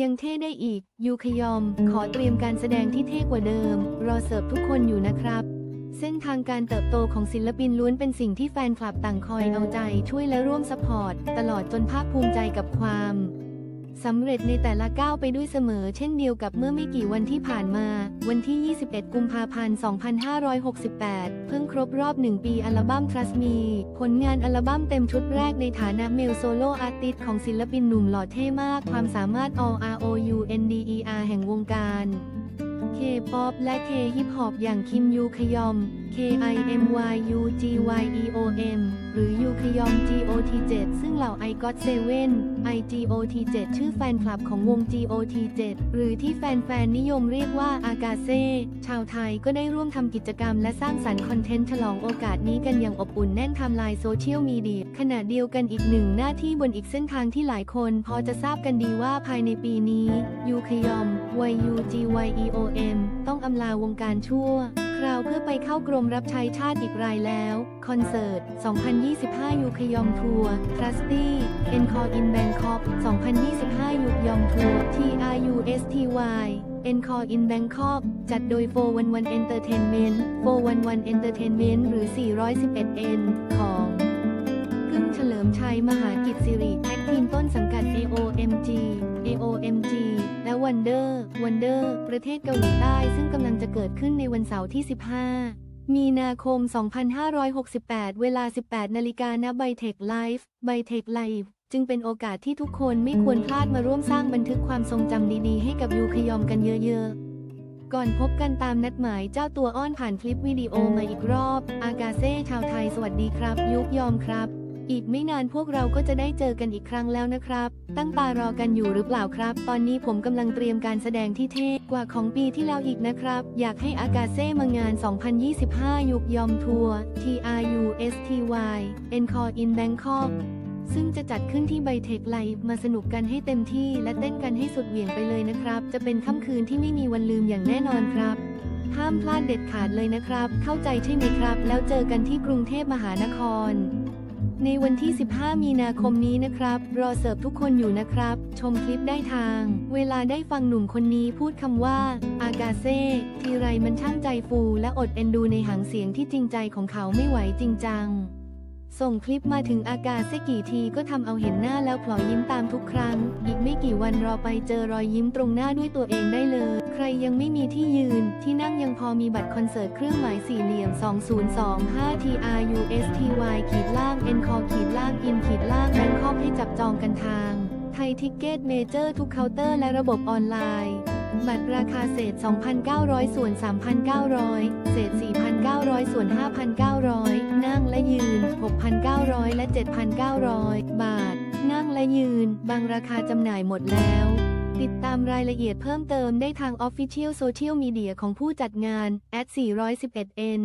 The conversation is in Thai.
ยังเท่ได้อีก ยูขยอม ขอเตรียมการแสดงที่เท่กว่าเดิม รอเสิร์ฟทุกคนอยู่นะครับ เส้นทางการเติบโตของศิลปินล้วนเป็นสิ่งที่แฟนคลับต่างคอยเอาใจช่วยและร่วมสปอร์ต ตลอดจนภาคภูมิใจกับความ สำเร็จในแต่ละก้าวไปด้วยเสมอเช่นเดียวกับเมื่อไม่กี่วันที่ผ่านมา วันที่ 21 กุมภาพันธ์ 2568 เพิ่งครบรอบ 1 ปีอัลบั้ม Trust Me ผลงานอัลบั้มเต็มชุดแรกในฐานะเมลโซโล่อาร์ติสของศิลปินหนุ่มหล่อเท่มาก ความสามารถ All R O U N D E R แห่งวงการ K-POP และ K-HIP HOP อย่างคิมยูขยอม K I M Y U G Y E O M หรือยูขยอม G O T 7 ซึ่งเหล่า I GOT 7 I G O T 7 ชื่อแฟนคลับของวง G O T 7 หรือที่แฟนๆนิยมเรียกว่า อากาเซ่ชาวไทยก็ได้ร่วมทำกิจกรรมและสร้างสรรค์คอนเทนต์ฉลองโอกาสนี้กันอย่างอบอุ่นแน่นทม์ไลน์โซเชียลมีเดียขณะเดียวกันอีกหนึ่งหน้าที่บนอีกเส้นทางที่หลายคน พอจะทราบกันดีว่าภายในปีนี้ยูขยอม Y U G Y E O M ต้องอำลาวงการชั่ว ราวเพื่อไปเข้ากรมรับใช้ชาติอีกรายแล้ว คอนเสิร์ต 2025 ยูคยอมทัวร์ Trusty Encore in Bangkok 2025ยูยอมทัวร์ TRUSTY Encore in Bangkok จัดโดย 411 Entertainment 411 Entertainment หรือ 411N ของ กึ้งเฉลิมชัย มหากิจสิริแท็กทีมต้นสังกัด AO และ Wonder Wonder ประเทศเกาหลีใต้ซึ่งกำลังจะเกิดขึ้นในวันเสาร์ที่ 15 มีนาคม 2568 เวลา 18 นาฬิกาณไบเทคไลฟ์ไบเทคไลฟ์จึงเป็นโอกาสที่ทุกคนไม่ควรพลาดมาร่วมสร้างบันทึกความทรงจำดีๆ ให้กับยูขยอมกันเยอะๆก่อนพบกันตามนัดหมายเจ้าตัวอ้อนผ่านคลิปวิดีโอมาอีกรอบ อากาเซ่ชาวไทยสวัสดีครับ ยุกยอมครับ อีกไม่นานพวกเราก็จะได้เจอกันอีกครั้งแล้วนะครับ ตั้งตารอกันอยู่หรือเปล่าครับ ตอนนี้ผมกำลังเตรียมการแสดงที่เท่กว่าของปีที่แล้วอีกนะครับ อยากให้อากาเซ่มางาน 2025 ยุกยอมทัวร์ TRUSTY Encore in Bangkok ซึ่งจะจัดขึ้นที่ไบเทคไลฟ์มาสนุกกันให้เต็มที่และเต้นกันให้สุดเหวี่ยงไปเลยนะครับ จะเป็นค่ำคืนที่ไม่มีวันลืมอย่างแน่นอนครับ ห้ามพลาดเด็ดขาดเลยนะครับ เข้าใจใช่ไหมครับ แล้วเจอกันที่กรุงเทพมหานคร ในวันที่ 15 มีนาคมนี้นะครับ รอเสิร์ฟทุกคนอยู่นะครับ ชมคลิปได้ทาง เวลาได้ฟังหนุ่มคนนี้พูดคำว่า อากาเซ่ทีไรมันช่างใจฟูและอดเอ็นดูในหางเสียงที่จริงใจของเขาไม่ไหวจริงจัง ส่งคลิปมาถึงอากาเซกี่ทีก็ทำเอาเห็นหน้าแล้วพลอยยิ้มตามทุกครั้ง อีกไม่กี่วันรอไปเจอรอยยิ้มตรงหน้าด้วยตัวเองได้เลย ใครยังไม่มีที่ยืน ที่นั่งยังพอมีบัตรคอนเสิร์ตเครื่องหมายสี่เหลี่ยม 2025 TRUSTY ขีดล่าง n c o ขีดล่าง in ขีดล่างแบงคอกให้จับจองกันทาง ไทยทิกเก็ตเมเจอร์ทุกเคาน์เตอร์และระบบออนไลน์ บัตรราคาเศษ 2,900 ส่วน 3,900 เศษ 4,900 ส่วน 5,900 นั่งและยืน 6,900 และ 7,900 บาท นั่งและยืน บางราคาจำหน่ายหมดแล้ว ติดตามรายละเอียดเพิ่มเติมได้ทาง Official Social Media ของผู้จัดงาน 411n